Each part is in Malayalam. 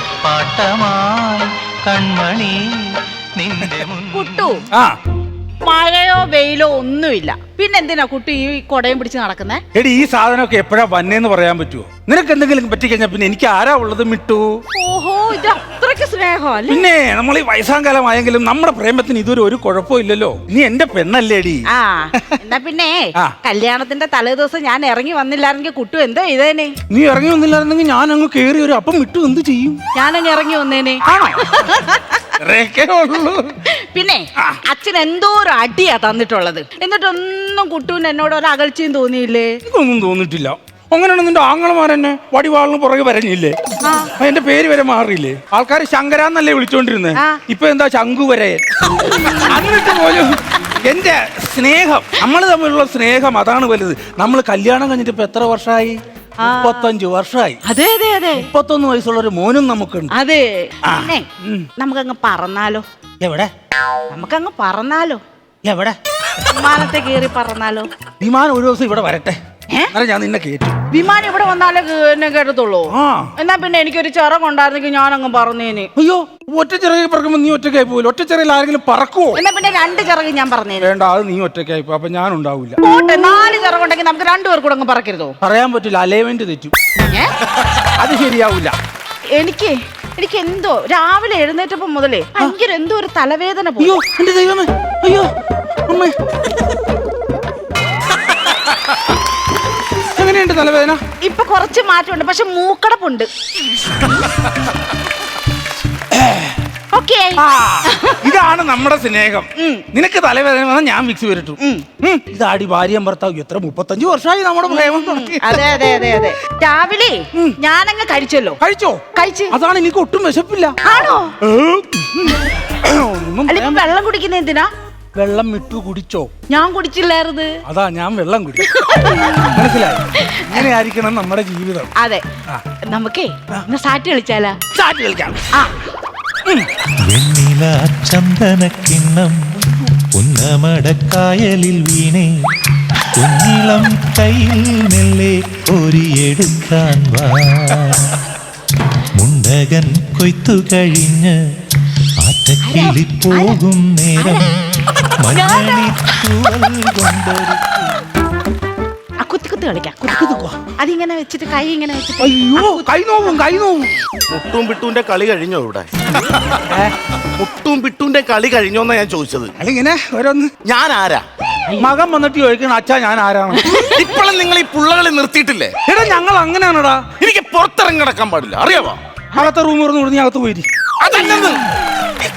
കളിപ്പാട്ടമായി കൺമണി നിന്റെ കുട്ടു ആ. മഴയോ വെയിലോ ഒന്നുമില്ല. പിന്നെ എന്തിനാ കുട്ടി ഈ കൊടയും പിടിച്ച് നടക്കുന്നേ? എടി ഈ സാധനമൊക്കെ എപ്പോഴാ വന്നേന്ന് പറയാൻ പറ്റുമോ നിനക്ക് എന്തെങ്കിലും പറ്റിക്കഴിഞ്ഞാ പിന്നെ എനിക്ക് ആരാ ഉള്ളത് മിട്ടു? ഓഹോ ഇത് അത്രയ്ക്ക് സ്നേഹമല്ലേ? പിന്നെ നമ്മൾ ഈ വയസ്സാം കാലമായെങ്കിലും നമ്മുടെ പ്രേമത്തിന് ഇതൊരു ഒരു കുഴപ്പവും ഇല്ലല്ലോ. നീ എന്റെ പെണ്ണല്ലേടി ആ എന്നാ പിന്നെ ആ. കല്യാണത്തിന്റെ തലേ ദിവസം ഞാൻ ഇറങ്ങി വന്നില്ലായിരുന്നെങ്കിൽ കുട്ടു എന്തോ ഇതേനെ നീ ഇറങ്ങി വന്നില്ലായിരുന്നെങ്കിൽ ഞാൻ അങ്ങ് കേറി ഒരു അപ്പം മിട്ടു എന്ത് ചെയ്യും? ഞാനങ്ങ് ഇറങ്ങി വന്നേനെ. ഇത്രയൊക്കെ ഉള്ളൂ. പിന്നെ അച്ഛൻ എന്തോ ഒരു അടിയാ തന്നിട്ടുള്ളത്. എന്നിട്ടൊന്നും കുട്ടുവിന് എന്നോട് ഒരു അകൽച്ചയും തോന്നിയില്ലേ? എനിക്കൊന്നും തോന്നിട്ടില്ല അങ്ങനെയാണ് നിന്റെ ആങ്ങളമാരെന്നെ വടിവാളിന് പുറകെ വരഞ്ഞില്ലേ. എന്റെ പേര് വരെ മാറിയില്ലേ? ആൾക്കാർ ശങ്കരാന്നല്ലേ വിളിച്ചോണ്ടിരുന്നേ. ഇപ്പൊ എന്താ ശങ്കു വരെ? എന്നിട്ട് പോലും എന്റെ സ്നേഹം നമ്മൾ തമ്മിലുള്ള സ്നേഹം അതാണ് വലുത്. നമ്മൾ കല്യാണം കഴിഞ്ഞിട്ട് ഇപ്പൊ എത്ര വർഷമായി മുപ്പത്തഞ്ച് വർഷമായി അതെ അതെ അതെ. മുപ്പത്തൊന്ന് വയസ്സുള്ള ഒരു മോനും നമുക്കുണ്ട്. അതെ. പിന്നെ. നമുക്കങ്ങ് പറന്നാലോ? എവിടെ? നമുക്കങ്ങ് പറന്നാലോ? എവിടെ? വിമാനത്തെ കയറി പറന്നാലോ? വിമാനം ഒരു ദിവസം ഇവിടെ വരട്ടെ. ഞാൻ നിന്നെ കേട്ടു വിമാനം ഇവിടെ വന്നാലേ എന്നെ കേട്ടത്തുള്ളൂ ആ. എന്നാ പിന്നെ എനിക്കൊരു ഞാൻ ഞാനങ്ങ് പറഞ്ഞേനെ. അയ്യോ ഒറ്റ ചിറകി പറക്കുമ്പോ നീ ഒറ്റയ്ക്കായി പോവില്ല? ഒറ്റ ചിറയിൽ ആരെങ്കിലും പറക്കുവോ? എന്നാ പിന്നെ രണ്ട് ചിറക് ഞാൻ പറഞ്ഞേ വേണ്ട അത് നീ ഒറ്റയ്ക്കായി പോ. അപ്പൊ ഞാൻ ഉണ്ടാവില്ല പോട്ടെ നാല് ചിറകുണ്ടെങ്കിൽ നമുക്ക് രണ്ടുപേർ കൂടെ അങ്ങ് പറക്കരുതോ? പറയാൻ പറ്റില്ല അലൈൻമെന്റ് തെറ്റും. ഏ? അത് ശരിയാവില്ല എനിക്ക് എനിക്ക് എന്തോ രാവിലെ എഴുന്നേറ്റപ്പോ മുതലേ ഭയങ്കര എന്തോ ഒരു തലവേദന പോയി. അയ്യോ എന്റെ ദൈവമേ. അയ്യോ അമ്മേ. ഇപ്പൊ കുറച്ച് മാറ്റമുണ്ട്. പക്ഷെ മൂക്കടപ്പുണ്ട്. ഓക്കേ ആ, ഇതാണ് നമ്മുടെ സ്നേഹം. നിനക്ക് തലവേദന വന്നാൽ ഞാൻ മിക്സ് വരട്ടു ഇതാടി ഭാര്യയും ഭർത്താവ്. എത്ര മുപ്പത്തഞ്ച് വർഷമായി നമ്മുടെ പ്രേമം തുടങ്ങി അതെ അതെ അതെ അതെ. രാവിലെ ഞാനങ്ങ് കഴിച്ചല്ലോ. കഴിച്ചോ? കഴിച്ച്. അതാണ് എനിക്ക് ഒട്ടും വിശപ്പില്ല. ആണോ? ഏ? ഒന്നും അല്ല ഇപ്പൊ വെള്ളം കുടിക്കുന്ന എന്തിനാ? വെള്ളം വിട്ടു കുടിച്ചോ? ഞാൻ കുടിച്ചില്ലായിരുന്നു. അതാ ഞാൻ വെള്ളം കുടി. മനസ്സിലായി? ഇങ്ങനെ ആയിരിക്കണം നമ്മുടെ ജീവിതം. അതെ. നമുക്കേ ഇന്ന് സാറ്റ് കളിച്ചാലാ? സാറ്റ് കളിക്കാം. ആ. വെണ്ണില ചന്ദനക്കിണ്ണം പുന്നമടക്കായലിൽ വീണേ. കുഞ്ഞിളം കയ്യിൽ മെല്ലെ കോരിയെടുക്കാൻ വാ. മുണ്ടകൻ കൊയ്ത്തു കഴിഞ്ഞ് ആറ്റക്കിളി പോകും നേരം. ആ കളിക്കാം. അതിങ്ങനെ വെച്ചിട്ട് കൈ ഇങ്ങനെ വെച്ചിട്ട് അയ്യോ കൈ നോവും കൈ നോവും. മുട്ടും പിട്ടൂന്റെ കളി കഴിഞ്ഞോ ഇവിടെ? മുട്ടും പിട്ടൂന്റെ കളി കഴിഞ്ഞോന്നാ ഞാൻ ചോദിച്ചത്. അല്ലിങ്ങനെ ഓരോന്ന്. ഞാൻ ആരാ? മകൻ വന്നിട്ട് ചോദിക്കണം അച്ഛാ ഞാൻ ആരാണ്? ഇപ്പോഴും നിങ്ങൾ ഈ പുള്ളകളെ നിർത്തിയിട്ടില്ലേ? എടാ ഞങ്ങൾ അങ്ങനെയാണെടാ എനിക്ക് പുറത്തിറങ്ങി നടക്കാൻ പാടില്ല. അറിയാവോ? അകത്തെ റൂം തുറന്നു നീ അകത്ത് പോയി അതല്ലെന്ന്.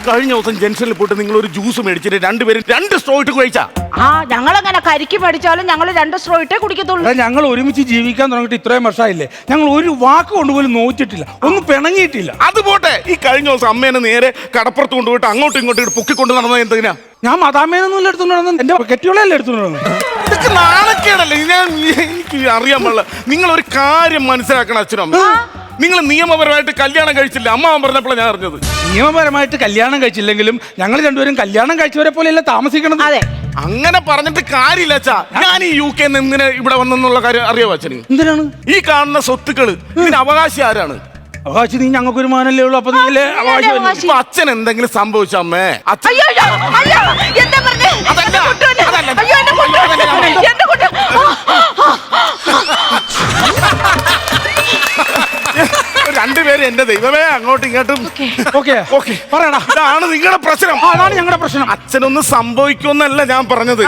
കഴിഞ്ഞ ദിവസം ജംഗ്ഷനിൽ പോയിട്ട് നിങ്ങൾ ഒരു ജ്യൂസ് മേടിച്ചിട്ട് രണ്ടുപേരും രണ്ട് സ്ട്രോ ഇട്ട് കഴിച്ചാ. ആ ഞങ്ങൾ അങ്ങനെ കരിക്ക് മേടിച്ചാലും ഞങ്ങൾ രണ്ട് സ്ട്രോ ഇട്ടേ കുടിക്കത്തുള്ളൂ. ഞങ്ങൾ ഒരുമിച്ച് ജീവിക്കാൻ തുടങ്ങിയിട്ട് ഇത്രയും വർഷമായില്ലേ? ഞങ്ങൾ ഒരു വാക്ക് കൊണ്ടുപോലും നോക്കിയിട്ടില്ല ഒന്നും പിണങ്ങിയിട്ടില്ല. അത് പോട്ടെ. ഈ കഴിഞ്ഞ ദിവസം അമ്മേനെ നേരെ കടപ്പുറത്ത് കൊണ്ടുപോയിട്ട് അങ്ങോട്ടും ഇങ്ങോട്ടും പൊക്കിക്കൊണ്ട് നടന്നത് എന്തിനാ ഞാൻ മതാമേനൊന്നും എടുത്തോണ്ട് നടന്നത്. എന്റെ കെട്ടിയോളല്ലേ എടുത്തോണ്ട് നടന്നത്. ഇതൊക്കെ നാണക്കേടല്ലേ? ഞാൻ എനിക്ക് അറിയാൻ പാടില്ല. നിങ്ങൾ ഒരു കാര്യം മനസ്സിലാക്കണം അച്ഛനും നിങ്ങൾ നിയമപരമായിട്ട് കല്യാണം കഴിച്ചില്ല. അമ്മ പറഞ്ഞപ്പോൾ ഞാൻ അറിഞ്ഞത്. നിയമപരമായിട്ട് കല്യാണം കഴിച്ചില്ലെങ്കിലും ഞങ്ങൾ രണ്ടുപേരും കല്യാണം കഴിച്ചവരെ പോലെയല്ല താമസിക്കണം അതെ. അങ്ങനെ പറഞ്ഞിട്ട് കാര്യമില്ല അച്ഛാ. ഞാൻ ഈ യു കെ എന്തിനെ ഇവിടെ വന്നെന്നുള്ള കാര്യം അറിയാവോ അച്ഛന്? എന്തിനാണ്? ഈ കാണുന്ന സ്വത്തുക്കൾ ഇതിന് അവകാശി ആരാണ്? അവകാശി നീ ഞങ്ങൾക്ക് ഒരു മാനല്ലേ ഉള്ളൂ അപ്പൊ നീല്ലേ അവകാശം. ഇപ്പൊ അച്ഛൻ എന്തെങ്കിലും സംഭവിച്ച അമ്മേ? അച്ഛൻ അയ്യോ അയ്യോ അയ്യോ എന്താ പറഞ്ഞേ? അതല്ല, കുട്ടൂനെ. അതല്ല. രണ്ടുപേരും എന്റെ ദൈവമേ അങ്ങോട്ടും ഇങ്ങോട്ടും. ഓക്കെ. ഓക്കെ. പറയടാ. ഇതാണ് നിങ്ങളുടെ പ്രശ്നം. അതാണ് ഞങ്ങളുടെ പ്രശ്നം. അച്ഛനൊന്നും സംഭവിക്കുമെന്നല്ല ഞാൻ പറഞ്ഞത്.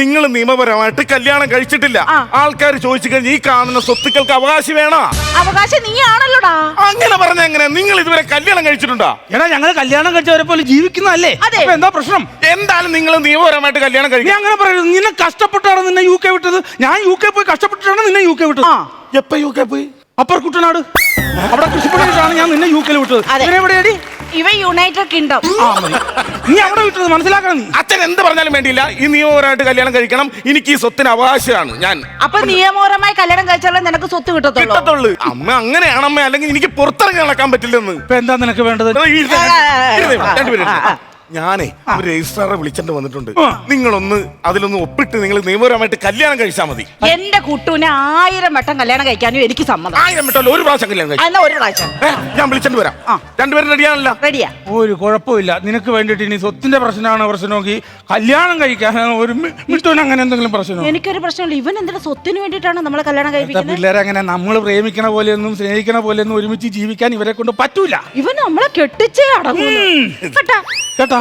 നിങ്ങൾ നിയമപരമായിട്ട് കല്യാണം കഴിച്ചിട്ടില്ല. ആൾക്കാർ ചോദിച്ചു കഴിഞ്ഞാൽ ഈ കാണുന്ന സ്വത്തുക്കൾക്ക് അവകാശം വേണോ? അവകാശം നീ ആണല്ലോടാ അങ്ങനെ പറഞ്ഞ എങ്ങനെ? നിങ്ങൾ ഇതുവരെ കല്യാണം കഴിച്ചിട്ടുണ്ടോ? എടാ ഞങ്ങൾ കല്യാണം കഴിച്ചവരെ പോലെ ജീവിക്കുന്നതല്ലേ. അപ്പൊ എന്താ പ്രശ്നം? എന്തായാലും നിങ്ങൾ നിയമപരമായിട്ട് കല്യാണം കഴിക്കും. അങ്ങനെ പറയുന്നത് നിന്നെ കഷ്ടപ്പെട്ടാണ് നിന്നെ യു കെ വിട്ടത്. ഞാൻ യു കെ പോയി കഷ്ടപ്പെട്ടിട്ടാണ് നിന്നെ യു കെ വിട്ടത്. എപ്പ യു കെ പോയി? അപ്പർ കുട്ടനാട്. അവിടെ കൃഷിപ്പണിയിട്ടാണ് ഞാൻ നിന്നെ യു കെയിൽ വിട്ടത്. അതെ. ഇവ യുണൈറ്റഡ് കിങ്ഡം ആ മതി. നീ അവിടെ വിട്ടത് മനസ്സിലാക്കണം നീ. അച്ഛൻ എന്ത് പറഞ്ഞാലും വേണ്ടിയില്ല. ഈ നിയമപരമായിട്ട് കല്യാണം കഴിക്കണം. എനിക്ക് ഈ സ്വത്തിന് അവകാശമാണ് ഞാൻ. അപ്പൊ നിയമപരമായി കല്യാണം കഴിച്ചാലേ നിനക്ക് സ്വത്ത് കിട്ടത്തുള്ളൂ? കിട്ടത്തുള്ളൂ. അമ്മ അങ്ങനെയാണമ്മ അല്ലെങ്കിൽ എനിക്ക് പുറത്തിറങ്ങി നടക്കാൻ പറ്റില്ലെന്ന്. ഇപ്പൊ എന്താ നിനക്ക് വേണ്ടത്? ഇരുന്ന് ആ, ആ, ഇരുന്ന് ആ. ഞാനേ ഒരു രജിസ്ട്രാറെ വിളിച്ചിട്ട് വന്നിട്ടുണ്ട്. നിങ്ങളൊന്ന് അതിലൊന്ന് ഒപ്പിട്ട് നിങ്ങൾ നിയമപരമായിട്ട് കല്യാണം കഴിച്ചാൽ മതി. എന്റെ കുട്ടുവിനെ ആയിരം വട്ടം കല്യാണം കഴിക്കാനും എനിക്ക് സമ്മതം. ആയിരം വട്ടം ഒരു പ്രാവശ്യം കല്യാണം കഴിച്ചു. എന്നാ ഒരു പ്രാവശ്യം? ഞാൻ വിളിച്ചിട്ട് വരാം. രണ്ടുപേരും റെഡിയാണല്ല? റെഡിയാ. ഒരു കുഴപ്പമില്ല. നിനക്ക് വേണ്ടിയിട്ട് ഇനി സ്വത്തിന്റെ പ്രശ്നമാണോ പ്രശ്നമെങ്കിൽ കല്യാണം കഴിക്കാൻ ഒരു മി- മിട്ടുവിന് അങ്ങനെ എന്തെങ്കിലും പ്രശ്നമോ എനിക്കൊരു പ്രശ്നമില്ല ഇവൻ എന്തിനാ സ്വത്തിന് വേണ്ടിയിട്ടാണ് നമ്മളെ കല്യാണം കഴിക്കുന്നത് കഴിപ്പിക്കുന്നത്? പിള്ളേരെ അങ്ങനെ നമ്മൾ പ്രേമിക്കണ പോലെയൊന്നും സ്നേഹിക്കണ പോലെയൊന്നും ഒരുമിച്ച് ജീവിക്കാൻ ഇവരെ കൊണ്ട് പറ്റൂല. ഇവൻ നമ്മളെ കെട്ടിച്ചേ അടങ്ങൂ കേട്ടാ കേട്ടോ?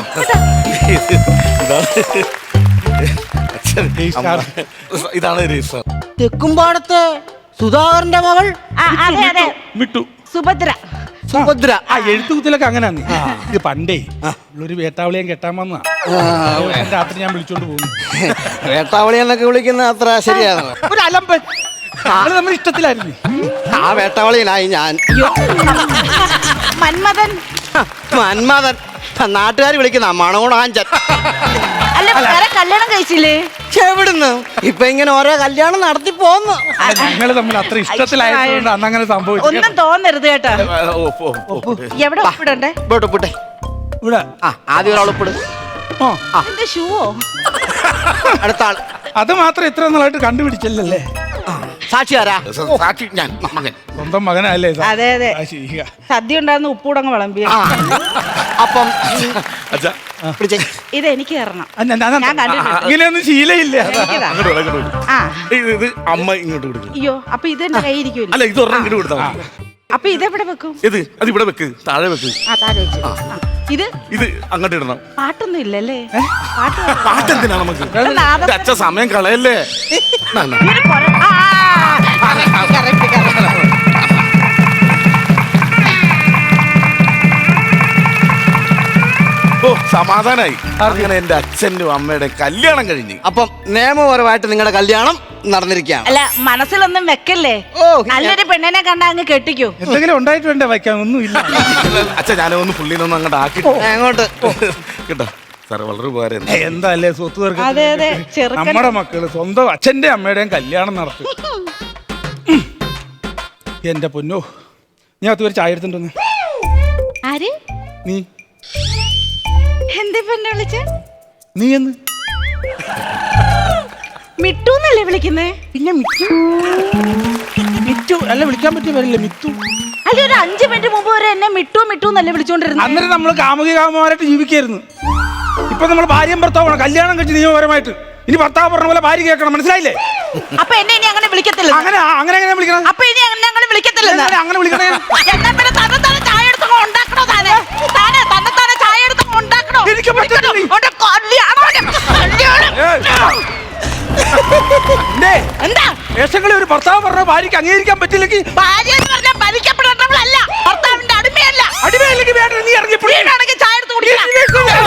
ഇതാണ് രജിസ്ട്രാർ തെക്കുംപാടത്തെ സുധാകരന്റെ മകൾ ആ, അതെ അതെ. മിട്ടു. സുഭദ്ര. സുഭദ്ര. ആ എഴുത്തുകുത്തിലൊക്കെ അങ്ങനെയാണ് ഇത് പണ്ടേ ഒരു വേട്ടാവളിയും കെട്ടാൻ വന്നതാ. രാത്രി ഞാൻ വിളിച്ചോണ്ട് പോകുന്നു. വേട്ടാവളി എന്നൊക്കെ വിളിക്കുന്ന അത്ര ശരിയാണ്. ഒരു അലമ്പൻ. നമ്മൾ നമ്മൾ ഇഷ്ടത്തിലായിരുന്നു. ആ വേട്ടാവളിയിലായി ഞാൻ. മന്മഥൻ. മന്മഥൻ. നാട്ടുകാർ വിളിക്കുന്ന മണകുണാഞ്ചൻ അല്ല വേറെ കല്യാണം കഴിച്ചില്ലേ? എവിടുന്ന്? ഇപ്പൊ ഇങ്ങനെ ഓരോ കല്യാണം നടത്തി പോന്നു. ഞങ്ങൾ തമ്മിൽ അത്ര ഇഷ്ടത്തിലായതുകൊണ്ട് അന്ന് അങ്ങനെ സംഭവിച്ചു. ഒന്നും തോന്നരുത് കേട്ടാ. എവിടെ ഒപ്പിടണ്ടേ? ഇപ്പോട്ട് ഒപ്പിട്ടെ. ഇവിടെ. ആ ആദ്യം ഒരാൾ ഒപ്പിടും. ഓ എന്റെ ഷൂവോ? അടുത്ത ആൾ. അത് മാത്രം ഇത്ര നാളായിട്ട് കണ്ടുപിടിച്ചല്ലേ സാക്ഷിയാരാ ആരാ? സാക്ഷി ഞാൻ മകൻ. സ്വന്തം മകനല്ലേ? അതെ അതെ. സദ്യ ഉണ്ടായിരുന്ന ഉപ്പൂടങ്ങ് വിളമ്പിയ. അപ്പം ഇത് എനിക്ക് തരണം. ഇങ്ങനെയൊന്നും ശീലയില്ല ഇത് അമ്മ ഇങ്ങോട്ട് കൊടുക്കും. അയ്യോ അപ്പൊ ഇത് എന്റെ കയ്യിരിക്കൂല അല്ല ഇത് ഒരെണ്ണം ഇങ്ങോട്ട് കൊടുത്താൽ അപ്പൊ ഇതെവിടെ വെക്കും? ഇത് അത് ഇവിടെ വെക്ക്. താഴെ വെക്ക്. ആ താഴെ വെച്ചു. ഇത് ഇത് അങ്ങോട്ട് ഇടണം പാട്ടൊന്നും ഇല്ലല്ലേ പാട്ട് പാട്ടെന്തിനാ നമുക്ക് നാദം- ഇത് അച്ഛ സമയം കളയല്ലേ നാ, നാ. ഇതിന് കുറെ- ആ. ഓ സമാധാനായി അങ്ങനെ എന്റെ അച്ഛനും അമ്മയുടെ കല്യാണം കഴിഞ്ഞ് അപ്പം നിയമപരമായിട്ട് നിങ്ങളുടെ കല്യാണം നടന്നിരിക്കുകയാണ്. അല്ല മനസ്സിലൊന്നും വെക്കല്ലേ? ഓ, നല്ലൊരു പെണ്ണിനെ കണ്ട അങ്ങ് കെട്ടിക്കോ. എന്തെങ്കിലും ഉണ്ടായിട്ട് വേണ്ടേ വയ്ക്കാൻ? ഒന്നുമില്ല അച്ഛ ഞാനൊന്ന് പുള്ളിനൊന്നും അങ്ങോട്ട് ആക്കി അങ്ങോട്ട്. കേട്ടോ. സാറേ വളരെ ഉപകാരം എന്താ അല്ലേ സ്വത്ത് തീർക്കത്തിന് അതെ, അതെ, ചെറുക്കൻ. നമ്മുടെ മക്കൾ സ്വന്തം അച്ഛന്റെ അമ്മയുടെയും കല്യാണം നടത്തി. ഉം. എന്റെ പൊന്നോ ഞാൻ അത് ഒരു ചായ എടുത്തിട്ടുണ്ടെന്ന് ആര്? നീ. എന്തേ പെണ്ണെ വിളിച്ച? നീ എന്ന്? മിട്ടൂന്നല്ലേ വിളിക്കുന്നേ? പിന്നെ മിറ്റു മിറ്റു അല്ല വിളിക്കാൻ പറ്റിയ പേരല്ലേ മിത്തു അല്ല ഒരു അഞ്ചു മിനിറ്റ് മുമ്പ് വരെ എന്നെ മിട്ടു മിട്ടു എന്നല്ലേ വിളിച്ചോണ്ടിരുന്നു. അന്നേരം നമ്മൾ കാമുകി കാമുകമാരായിട്ട് ജീവിക്കായിരുന്നു. ഇപ്പൊ നമ്മൾ ഭാര്യയും ഭർത്താവാണ് കല്യാണം കഴിച്ച് നിയമപരമായിട്ട്. ഇനി ഭർത്താവ് പറഞ്ഞ പോലെ ഭാര്യ കേൾക്കണം. മനസ്സിലായില്ലേ? അപ്പൊ എന്നെ ഇനി അങ്ങനെ വിളിക്കത്തില്ല അങ്ങനെ അങ്ങനെ എങ്ങനെ വിളിക്കണം? അപ്പൊ ഇനി അങ്ങനെ അങ്ങനെ വിളിക്കത്തില്ലെന്ന് എങ്ങനെ അങ്ങനെ വിളിക്കണേ? എന്നാ പിന്നെ തന്നെ തന്നെ പറഞ്ഞ ഭാര്യയ്ക്ക് അംഗീകരിക്കാൻ പറ്റില്ലെങ്കിൽ ഭാര്യ എന്ന് പറഞ്ഞാൽ ഭരിക്കപ്പെടേണ്ടവളല്ല ഭർത്താവിന്റെ അടിമയല്ല അടിമയില്ലെങ്കിൽ വേണ്ട നീ ഇറങ്ങി വീടാണെങ്കിൽ ചായ എടുത്ത് കുടിക്കണം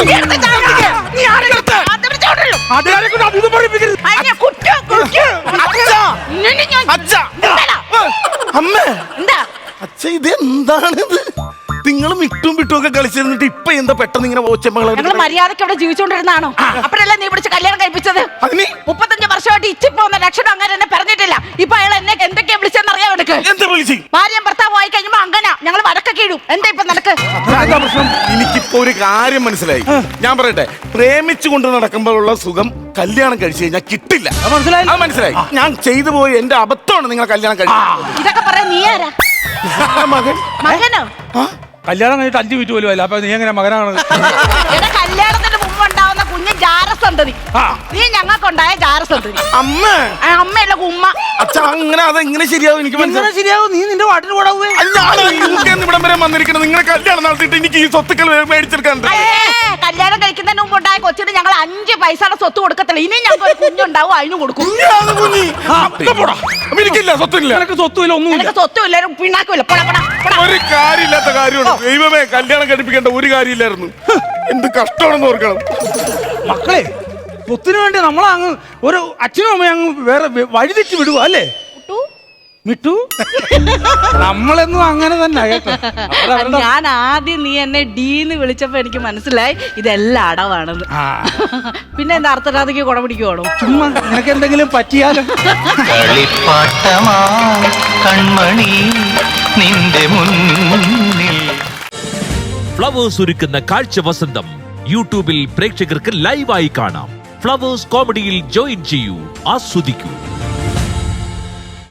നീ- എടുത്ത് ചായ കുടിക്ക്. നീ ആരെടുത്ത്? അത് പിടിച്ചോണ്ടല്ലോ. നാട്ടുകാരെ കൊണ്ട് അത് ഇത് പറയിപ്പിക്കരുത് അതിനെ കുറ്റം, കുറ്റം. അച്ഛാ! നിന്നെ ഞാൻ- അച്ഛാ! എന്താടാ? അമ്മേ എന്താ അച്ഛ ഇത് എന്താണിത് നിങ്ങൾ മിട്ടും വിട്ടും ഒക്കെ കളിച്ചിരുന്നിട്ട് ഇപ്പൊ എന്താ പെട്ടെന്ന് ഇങ്ങനെ ഞങ്ങൾ ഓച്ചമ്മകൾ മര്യാദയ്ക്ക് അവിടെ ജീവിച്ചോണ്ടിരുന്നാണോ അപ്പോഴല്ലേ നീ പിടിച്ച് കല്യാണം കഴിപ്പിച്ചത് അതിന് എടുക്ക് എന്താ വിളിച്ച് ഭാര്യയും ഭർത്താവും ആയി കഴിയുമ്പോ അങ്ങനെ ഞങ്ങൾ എന്താ ഇപ്പൊ നിനക്ക് എന്താ പ്രശ്നം? എനിക്കിപ്പോ ഒരു കാര്യം മനസ്സിലായി. ഞാൻ പറയട്ടെ പ്രേമിച്ചു കൊണ്ട് നടക്കുമ്പോഴുള്ള സുഖം കല്യാണം കഴിച്ചു കഴിഞ്ഞാൽ കിട്ടില്ല. അത് മനസ്സിലായി. അത് മനസ്സിലായി. ഞാൻ ചെയ്തു പോയി എന്റെ അബദ്ധമാണ് നിങ്ങൾ കല്യാണം കഴിച്ചത്. ഇതൊക്കെ പറയാൻ നീ ആരാ? മകൻ. മകനോ? കല്യാണം കഴിഞ്ഞിട്ട് അഞ്ചു മിനിറ്റ് പോലും അല്ല അപ്പൊ നീ എങ്ങനെ മകനാണ്? എടാ കല്യാണത്തിന് മുമ്പ് ഉണ്ടാവുന്ന കുഞ്ഞ് ജാരസന്തതി. ആ. നീ ഞങ്ങൾക്കുണ്ടായ ജാരസന്തതി. അമ്മ. ആ അമ്മയല്ല ഉമ്മ. അങ്ങനെ അങ്ങനെ അതെങ്ങനെ ശരിയാവും എനിക്ക് മനസ്സിലായി. ശരിയാവും? നീ നിന്റെ വാട്ടിന് പോടാവേ അല്ലാണ് യൂകെന്ന് ഇവിടം വരെ വന്നിരിക്കുന്നത്? നിങ്ങളെ കല്യാണം നടത്തിയിട്ട് എനിക്ക് ഈ സ്വത്തുക്കൾ മേടിച്ചെടുക്കാനുണ്ട്. ഏ, കൊച്ചിന് ഞങ്ങൾ അഞ്ച് പൈസയുടെ സ്വത്ത് കൊടുക്കത്തില്ല. ഇനി ഞങ്ങൾക്ക് ഒരു കുഞ്ഞുണ്ടാവും അതിന് കൊടുക്കും. കുഞ്ഞാണ് കുഞ്ഞി. ആ, പോടാ. അപ്പൊ എനിക്കില്ല സ്വത്തില്ല നിനക്ക് സ്വത്തുമില്ല ഒന്നുമില്ല. നിനക്ക് സ്വത്തും ഇല്ല പിണ്ണാക്കും പോടാ പോടാ പോടാ. ഒരു കാര്യമില്ലാത്ത കാര്യമാണ് ദൈവമേ കല്യാണം കഴിപ്പിക്കേണ്ട ഒരു കാര്യമില്ലായിരുന്നു. എന്ത് കഷ്ടമാണെന്ന് ഓർക്കണം. മക്കളെ സ്വത്തിന് വേണ്ടി നമ്മളങ്ങ് ഒരു അച്ഛനും അമ്മയും അങ്ങ് വേറെ വഴിതെറ്റി വിടുക അല്ലേ? മിട്ടു? നമ്മളെന്നും അങ്ങനെ തന്നെ കേട്ടോ? ഞാൻ ആദ്യം നീ എന്നെ ഡീന്ന് വിളിച്ചപ്പോ എനിക്ക് മനസ്സിലായി ഇതെല്ലാം അടവാണ് പിന്നെ എന്താ അർത്ഥരാധിക്ക് കുട പിടിക്കുവാണോ? ചുമ്മാ നിനക്ക് എന്തെങ്കിലും പറ്റിയാലും? കളിപ്പാട്ടമാ കൺമണി നിന്റെ മുന്നിൽ. ഫ്ലവേഴ്സ് ഒരുക്കുന്ന കാഴ്ച വസന്തം. യൂട്യൂബിൽ പ്രേക്ഷകർക്ക് ലൈവായി കാണാം. ഫ്ലവേഴ്സ് കോമഡിയിൽ ജോയിൻ ചെയ്യൂ ആസ്വദിക്കൂ.